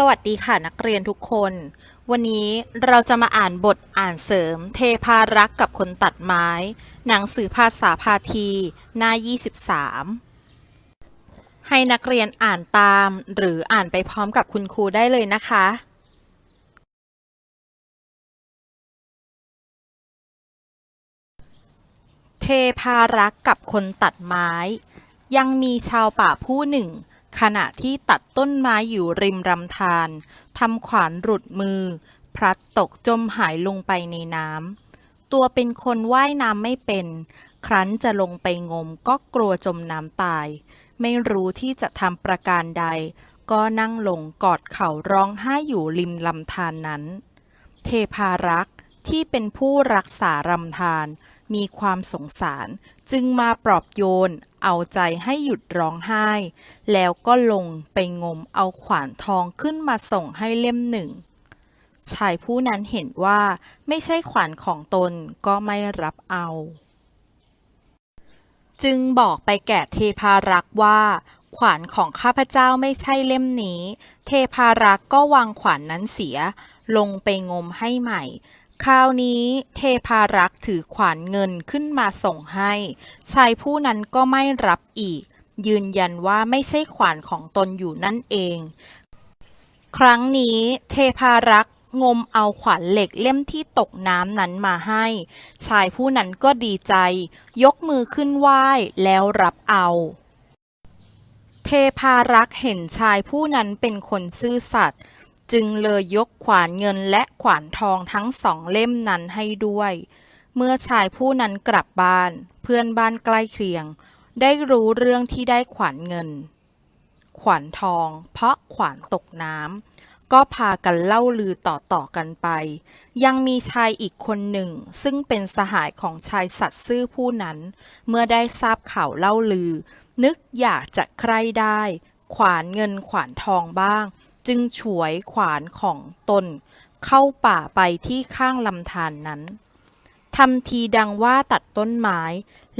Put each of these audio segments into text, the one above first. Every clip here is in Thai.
สวัสดีค่ะนักเรียนทุกคน วันนี้เราจะมาอ่านบทอ่านเสริม เทพารักกับคนตัดไม้ หนังสือภาษาพาทีหน้า 23 ให้นักเรียนอ่านตาม หรืออ่านไปพร้อมกับคุณครูได้เลยนะคะ เทพารักกับคนตัดไม้ ยังมีชาวป่าผู้หนึ่ง ขณะที่ตัดต้นไม้อยู่ริมรำธารทำขวานหลุดมือ พลัดตกจมหายลงไปในน้ำตัวเป็นคนว่ายน้ำไม่เป็น ครั้นจะลงไปงมก็กลัวจมน้ำตาย ไม่รู้ที่จะทำประการใด ก็นั่งลงกอดเข่าร้องไห้อยู่ริมลำธารนนั้น เทพารักษ์ที่เป็นผู้รักษารำธาร มีความสงสาร จึงมาปลอบโยน เอาใจให้หยุดร้องไห้ แล้วก็ลงไปงมเอาขวานทองขึ้นมาส่งให้เล่มหนึ่ง ชายผู้นั้นเห็นว่าไม่ใช่ขวานของตนก็ไม่รับเอา จึงบอกไปแก่เทพารักษ์ว่าขวานของข้าพเจ้าไม่ใช่เล่มนี้ เทพารักษ์ก็วางขวานนั้นเสีย ลงไปงมให้ใหม่ คราวนี้เทพารักษ์ถือขวานเงินขึ้นมาส่งให้ ชายผู้นั้นก็ไม่รับอีก ยืนยันว่าไม่ใช่ขวานของตนอยู่นั่นเอง ครั้งนี้เทพารักษ์งมเอาขวานเหล็กเล่มที่ตกน้ำนั้นมาให้ ชายผู้นั้นก็ดีใจ ยกมือขึ้นไหว้แล้วรับเอา เทพารักษ์เห็นชายผู้นั้นเป็นคนซื่อสัตย์ จึงเลยยกขวานเงินและขวานทองทั้งสองเล่มนั้นให้ด้วย เมื่อชายผู้นั้นกลับบ้าน เพื่อนบ้านใกล้เคียง ได้รู้เรื่องที่ได้ขวานเงิน ขวานทอง เพราะขวานตกน้ำก็พากันเล่าลือต่อๆกันไป ยังมีชายอีกคนหนึ่ง ซึ่งเป็นสหายของชายสัตว์ซื่อผู้นั้น เมื่อได้ทราบข่าวเล่าลือ นึกอยากจะใคร่ได้ ขวานเงินขวานทองบ้าง จึงฉวยขวานของตน เข้าป่าไปที่ข้างลำธารนนั้นทำทีดังว่าตัดต้นไม้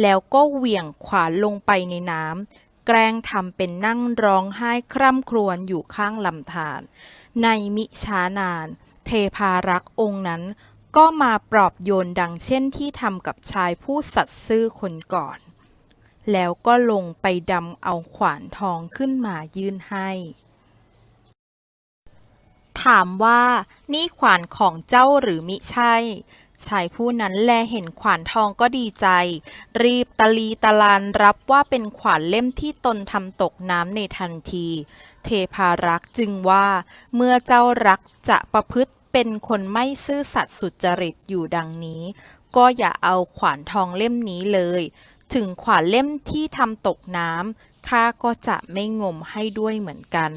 แล้วก็เหวี่ยงขวานลงไปในน้ำแกล้งทำเป็นนั่งร้องไห้คร่ำครวญอยู่ข้างลำธารในมิช้านาน เทพารักษ์องค์นั้นก็มาปลอบโยนดังเช่นที่ทำกับชายผู้สัตย์ซื่อคนก่อน แล้วก็ลงไปดำเอาขวานทองขึ้นมายื่นให้ ถามว่านี่ขวานของเจ้าหรือมิใช่ชายผู้นั้นแลเห็นขวานทองก็ดีใจ รีบตะลีตะลานรับว่าเป็นขวานเล่มที่ตนทำตกน้ำในทันที เทพารักษ์จึงว่า เมื่อเจ้ารักจะประพฤติเป็นคนไม่ซื่อสัตย์สุจริตอยู่ดังนี้ ก็อย่าเอาขวานทองเล่มนี้เลย ถึงขวานเล่มที่ทำตกน้ำข้าก็จะไม่งมให้ด้วยเหมือนกัน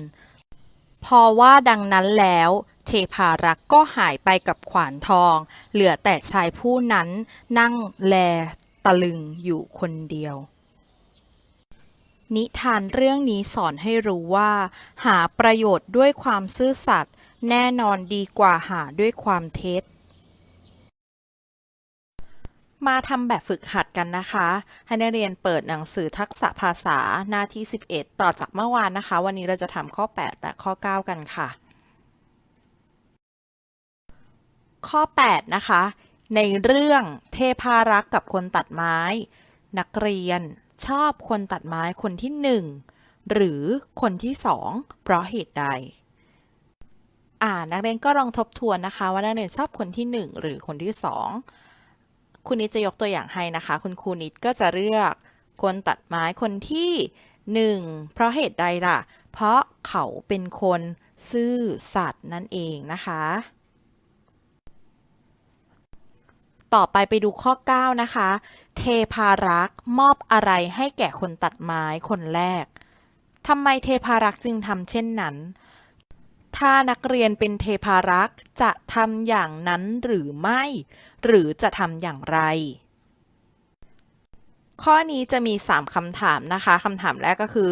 พอว่าดังนั้นแล้วเทพารักษ์ก็หายไปกับขวานทอง เหลือแต่ชายผู้นั้นนั่งแลตะลึงอยู่คนเดียว นิทานเรื่องนี้สอนให้รู้ว่า หาประโยชน์ด้วยความซื่อสัตย์แน่นอนดีกว่าหาด้วยความเท็จ มาทำแบบฝึกหัดกันนะคะ ให้นักเรียนเปิดหนังสือทักษะภาษาหน้าที่ 11 ต่อจากเมื่อวานนะคะ วันนี้เราจะทำข้อ 8 และข้อ 9 กันค่ะ ข้อ 8 นะคะ ในเรื่องเทพารักษ์กับคนตัดไม้ นักเรียนชอบคนตัดไม้คนที่ 1 หรือคนที่ 2 เพราะเหตุใดอ่านักเรียนก็ลองทบทวนนะคะ ว่านักเรียนชอบคนที่ 1 หรือคนที่ 2 คุณนิดจะยกตัวอย่างให้นะคะ คุณครูนิดก็จะเลือกคนตัดไม้คนที่หนึ่งเพราะเหตุใดล่ะ เพราะเขาเป็นคนซื่อสัตย์นั่นเองนะคะ ต่อไปไปดูข้อ 9 นะคะ เทพารักษ์มอบอะไรให้แก่คนตัดไม้คนแรกทำไมเทพารักษ์จึงทำเช่นนั้น ถ้านักเรียนเป็นเทพารักษ์จะทำอย่างนั้นหรือไม่ หรือจะทำอย่างไร ข้อนี้จะมี 3คำถามนะคะคำถามแรกก็คือ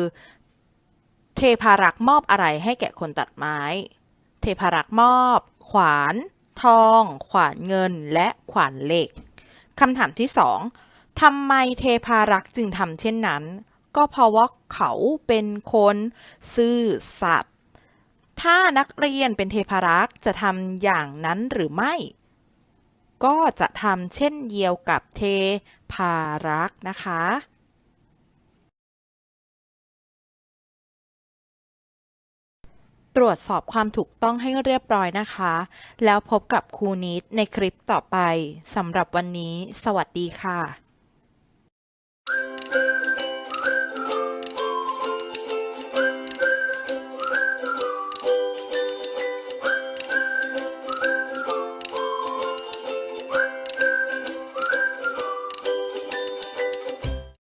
เทพารักษ์มอบอะไรให้แก่คนตัดไม้ เทพารักษ์มอบ ขวาน ทอง ขวานเงิน และขวานเหล็กคำถามที่สองทำไมเทพารักษ์จึงทำเช่นนั้น ก็เพราะว่าเขาเป็นคนซื่อสัตย์ ถ้านักเรียนเป็นเทพารักษ์จะทำอย่างนั้นหรือไม่ ก็จะทำเช่นเดียวกับเทพารักษ์นะคะ ตรวจสอบความถูกต้องให้เรียบร้อยนะคะ แล้วพบกับครูนิดในคลิปต่อไปสำหรับวันนี้ สวัสดีค่ะ